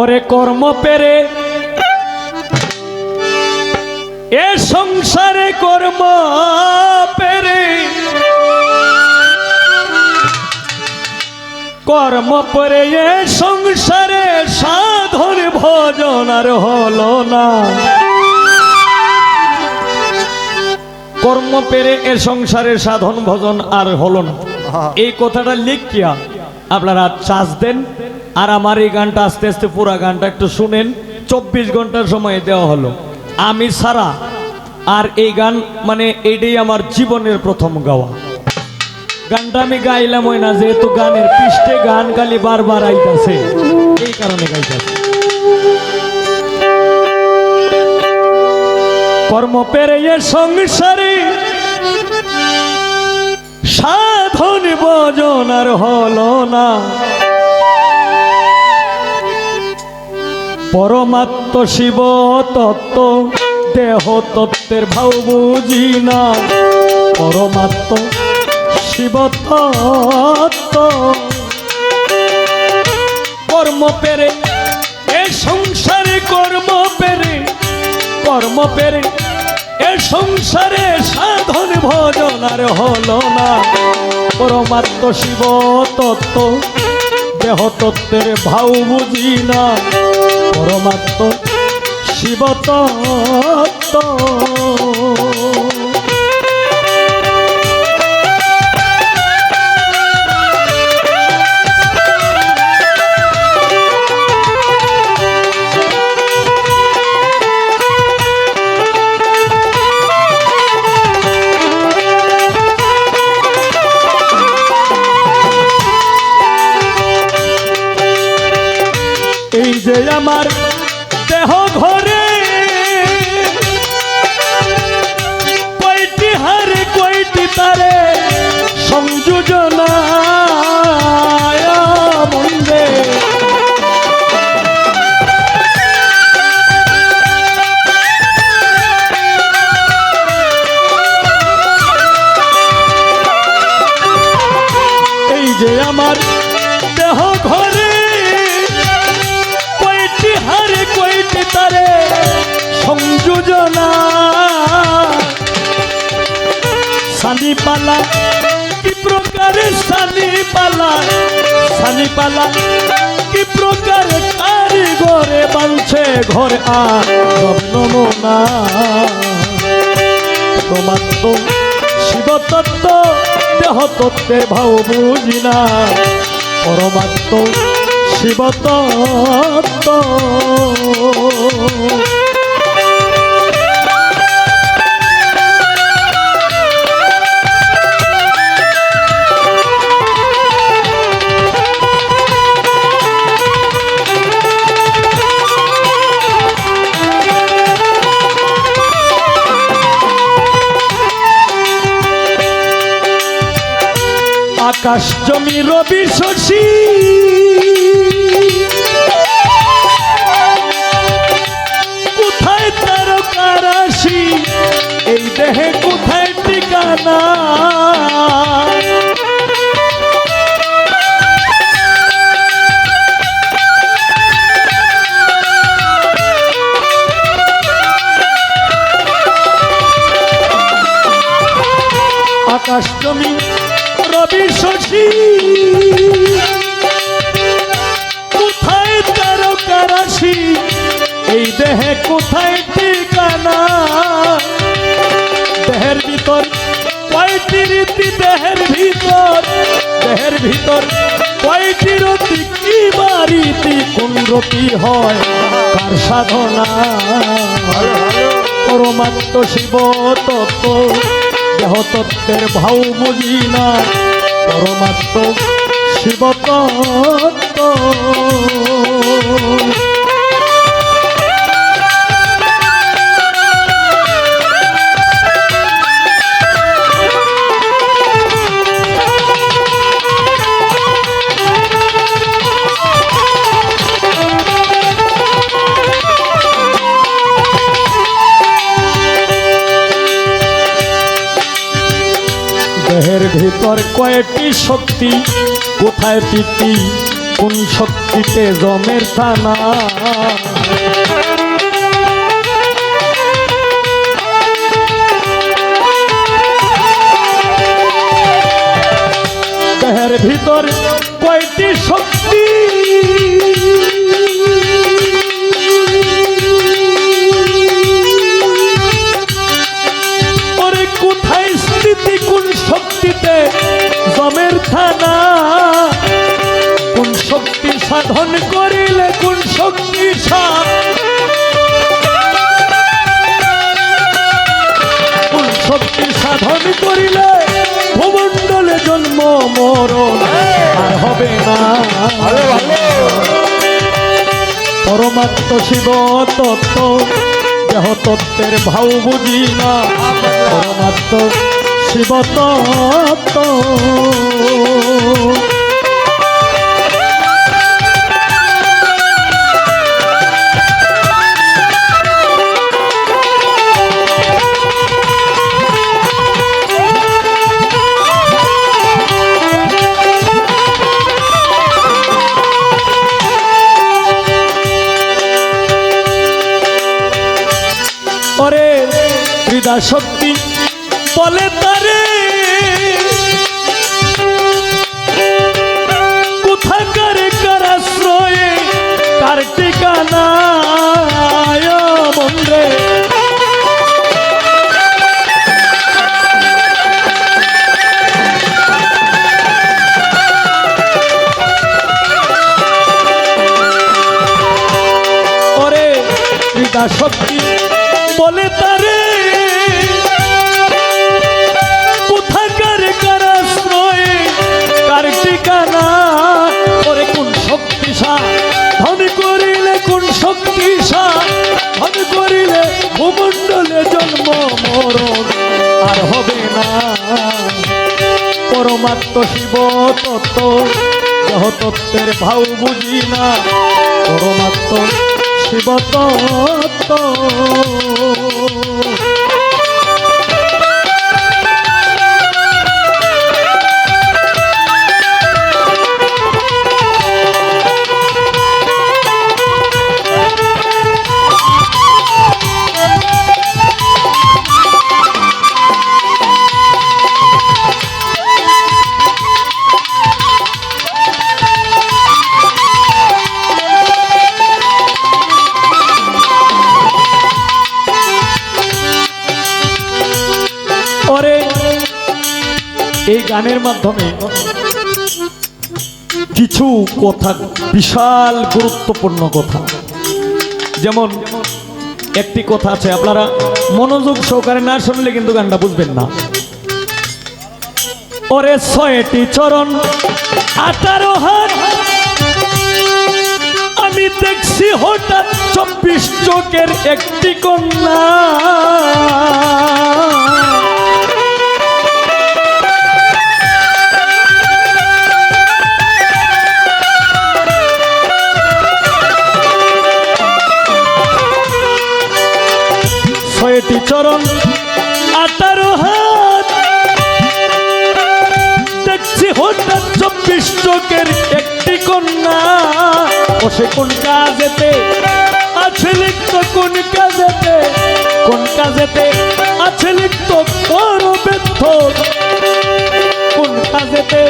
ওরে কর্ম পেরে। এ সংসারে কর্ম পেরে। কর্ম পরে এ সংসারে সাধন ভজন আর হলো না। কর্ম পেরে এ সংসারে সাধন ভজন আর হলো না। এই কথাটা লিখিয়া আপনারা চাষ দেন। আর আমার এই গানটা আস্তে আস্তে পুরা গানটা একটু শুনেন। চব্বিশ ঘণ্টার সময় দেওয়া হলো। আমি সারা আর এই গান মানে এইটাই আমার জীবনের প্রথম গাওয়া। গানটা আমি গাইলাম ওই না, যেহেতু গানের পৃষ্ঠে গান গালি বারবার আইতাছে। এই কারণে গাইতাছে। কর্ম পেরে এ সংসারে সাধন ভজন আর হল না। পরমাত্ম শিব তত্ত্ব, দেহ তত্ত্বের ভাব বুঝি না। পরমাত্ম শিব তত্ত্ব। কর্ম পেরে, এ সংসারে কর্ম পেরে কর্ম পেরে, এ সংসারে সাধন ভজন আর হলো না। পরমাত্ম শিব তত্ত্ব, দেহ তত্ত্বের ভাও বুঝি না। পরমাত্ম শিব আমার দেহ ঘরে। কয়টি হারে কয়টি তারে? সংযোজনা। সানি পালা কি প্রকারে সানি পালা সানি পালা কি প্রকারে কারিগরে বানছে ঘরে আর নমনা তোমার তো শিব তত্ত্ব দেহ তত্ত্বের ভাব বুঝি না। পরমাত্ম শিব আকাশ জমি রবি শশী। কোথায় তার কারাশি এই দেহে কোথায় ঠিকানা? আকাশ জমি রবি শশী কোথায় তার কারাশি এই দেহে কোথায় ঠিকানা? দেহের ভিতর কয়টি রীতি দেহের ভিতর? দেহের ভিতর কয়টি রতি কি বাড়িতি কোন রতি হয়? কার সাধনা? পরমাত্ম শিব তত্ত্ব। দেহ তত্ত্বের ভাও বুঝি না পরমাত্ম শিব কয়েকটি শক্তি? কোথায় পিটি কোন শক্তিতে জমের থানা ভিতর কয়টি শক্তি হবে না। পরমাত্ম শিব তত্ত্ব দেহ তত্ত্বের ভাও বুঝি না। পরমাত্ম শিব তত্ত্ব। হৃদা শক্তি বলে তারে। কোথাকার কারাশ্রয়ে কার ঠিকানা মন্দ্রে শক্তি বলে তারে। মরণ আর হবে না। পরমাত্ম শিব তত্ত্ব দেহ তত্ত্বের ভাও বুঝি না। পরমাত্ম শিব তত্ত্ব। এই গানের মাধ্যমে কিছু কথা, বিশাল গুরুত্বপূর্ণ কথা। যেমন একটি কথা আছে, আপনারা মনোযোগ সহকারে না শুনলে কিন্তু গানটা বুঝবেন না। ওরে ছয়টি চরণ, আঠারো হাত। আমি দেখছি হঠাৎ চব্বিশ চোখের একটি কন্যা। ছয়টি চরণ আঠারো হাত। দেখছি হঠাৎ চব্বিশ চোখের একটি কন্যা। ও সে কোন কাজেতে? আছে লিপ্ত কোন কাজেতে? কোন কাজেতে? আছে লিপ্ত করো ব্যর্থ কোন কাজেতে?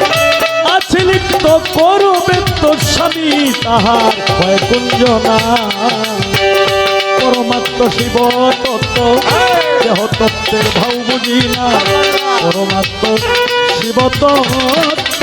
আছে লিপ্ত করো ব্যর্থ স্বামী? তাহার ভয় কুঞ্জনা। পরমাত্ম শিব তত্ত্ব। দেহ তত্ত্বের ভাউ বুঝি না। পরমাত্ম শিব তত্ত্ব।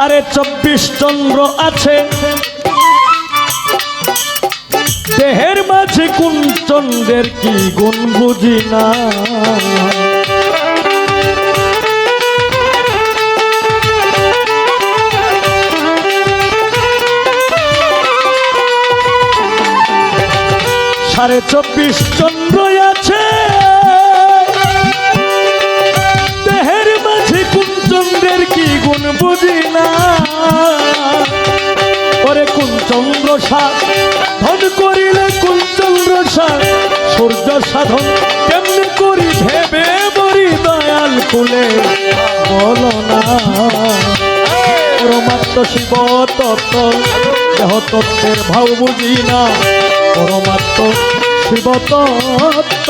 সাড়ে চব্বিশ চন্দ্র আছে। দেহের মাঝে কোন চন্দ্রের কি গুণ বুঝি না। সাড়ে চব্বিশ চন্দ্র আছে। মন বুঝি না। ওরে কোন চন্দ্র সাত ধন করিলে কোন চন্দ্র সাত সূর্য সাধন কেমনে করি ভেবে বরি দয়াল কুলে? বল না। পরমাত্ম শিব তত্ত্ব, দেহ তত্ত্বের ভাব বুঝি না। পরমাত্ম শিব তত্ত্ব।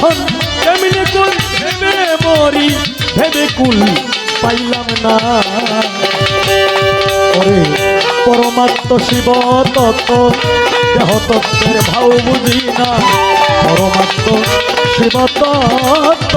সূর্য এমনি কোন ভেবে মরি, ভেবে কুল পাইলাম না। ওরে পরমাত্ম শিব তত্ত্ব, দেহ তত্ত্বের ভাও বুঝি না। পরমাত্ম শিব তত্ত্ব।